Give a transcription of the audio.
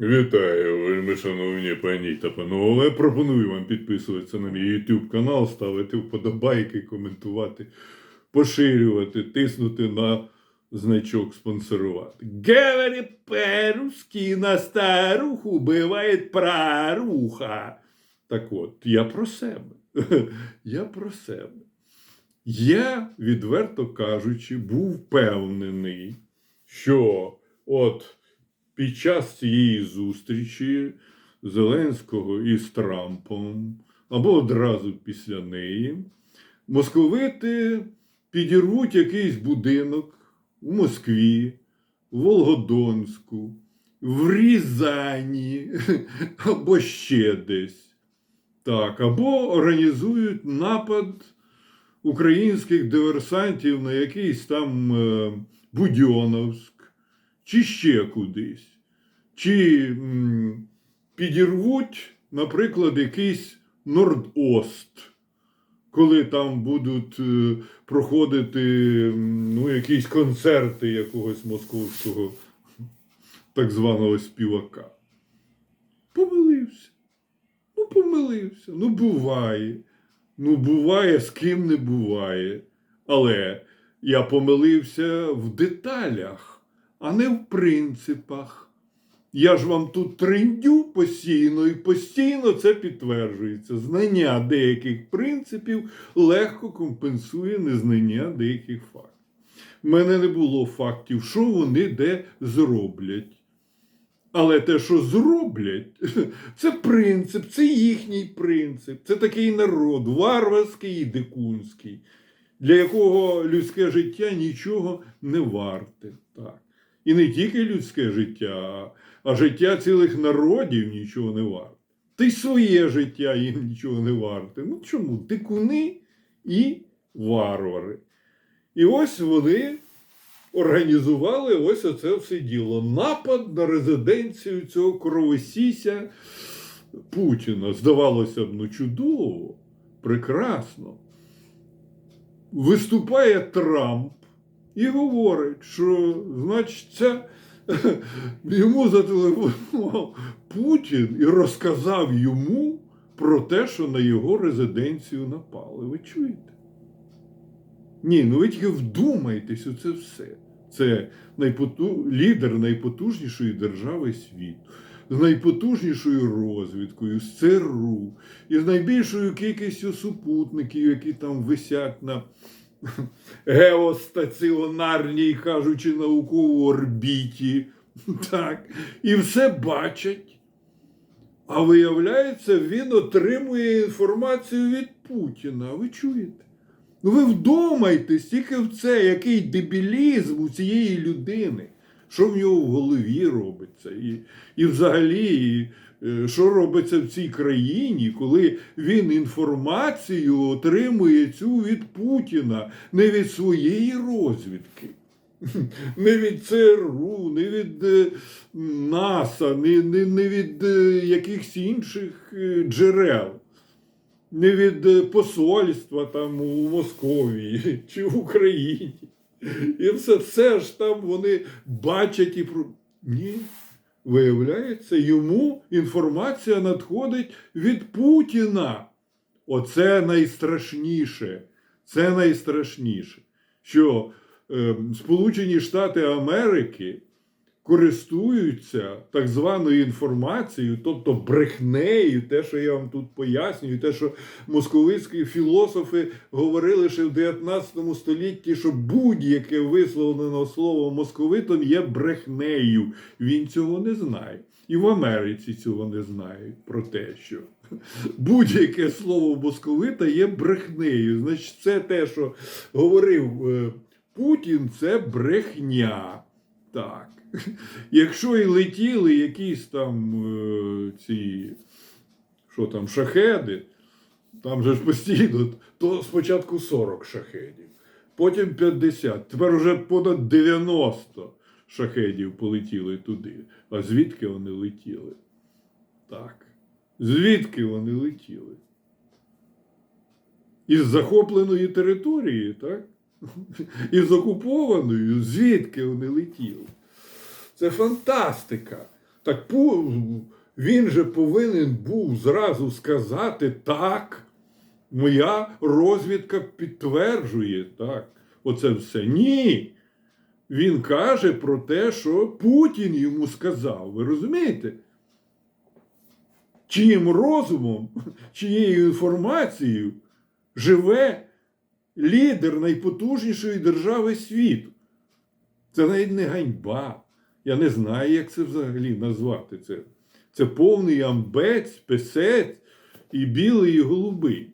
Вітаю, вельми шановні пані та панове. Пропоную вам підписуватися на мій YouTube канал, ставити вподобайки, коментувати, поширювати, тиснути на значок спонсорувати. Говорит по-русски на старуху бывает праруха. Так от, я про себе. Я про себе. Я, відверто кажучи, був впевнений, що от під час цієї зустрічі Зеленського із Трампом, або одразу після неї, московити підірвуть якийсь будинок у Москві, в Волгодонську, в Рязані або ще десь. Так, або організують напад українських диверсантів на якийсь там е, Будьоновськ, чи ще кудись. Чи м, підірвуть, наприклад, якийсь Нордост, коли там будуть е, проходити ну, якісь концерти якогось московського так званого співака. Помилився. Ну, помилився. Ну, буває. Ну, буває, з ким не буває. Але я помилився в деталях, а не в принципах. Я ж вам тут трендю постійно і постійно це підтверджується. Знання деяких принципів легко компенсує незнання деяких фактів. У мене не було фактів, що вони де зроблять. Але те, що зроблять, це принцип, це їхній принцип, це такий народ, варварський і дикунський, для якого людське життя нічого не варте. Так. І не тільки людське життя, а життя цілих народів нічого не варте. Та й своє життя їм нічого не варте. Ну чому? Дикуни і варвари. І ось вони організували ось оце все діло. Напад на резиденцію цього кровосіся Путіна. Здавалося б, ну чудово, прекрасно. Виступає Трамп і говорить, що, значить, це йому зателефонував Путін і розказав йому про те, що на його резиденцію напали. Ви чуєте? Ні, ну ви тільки вдумайтесь у це все. Це найпоту... лідер найпотужнішої держави світу, з найпотужнішою розвідкою, з ЦРУ, і з найбільшою кількістю супутників, які там висять на геостаціонарній, кажучи, науковій орбіті. Так. І все бачать. А виявляється, він отримує інформацію від Путіна. Ви чуєте? Ну ви вдумайтесь тільки в це, який дебілізм у цієї людини, що в нього в голові робиться, і, і взагалі, і, е, що робиться в цій країні, коли він інформацію отримує цю від Путіна, не від своєї розвідки. Не від ЦРУ, не від е, НАСА, не, не, не від е, якихось інших джерел не від посольства там у Московії чи в Україні. І все, все ж там вони бачать і. Ні. Виявляється, йому інформація надходить від Путіна. Оце найстрашніше. Це найстрашніше, що е, Сполучені Штати Америки користуються так званою інформацією, тобто брехнею, те, що я вам тут пояснюю, те, що московицькі філософи говорили ще в 19 столітті, що будь-яке висловлене слово московитом є брехнею. Він цього не знає. І в Америці цього не знають про те, що будь-яке слово московита є брехнею. Значить, це те, що говорив е, Путін, це брехня. Так. Якщо і летіли якісь там е, ці, що там, шахеди, там же ж постійно, то спочатку 40 шахедів, потім 50, тепер вже понад 90 шахедів полетіли туди. А звідки вони летіли? Так. Звідки вони летіли? Із захопленої території, так? Із окупованою, звідки вони летіли? Це фантастика. Так він же повинен був зразу сказати так. Моя розвідка підтверджує так. Оце все. Ні. Він каже про те, що Путін йому сказав. Ви розумієте? Чиїм розумом, чиєю інформацією живе лідер найпотужнішої держави світу. Це навіть не ганьба. Я не знаю, як це взагалі назвати це. Це повний амбець, песець і білий, і голубий.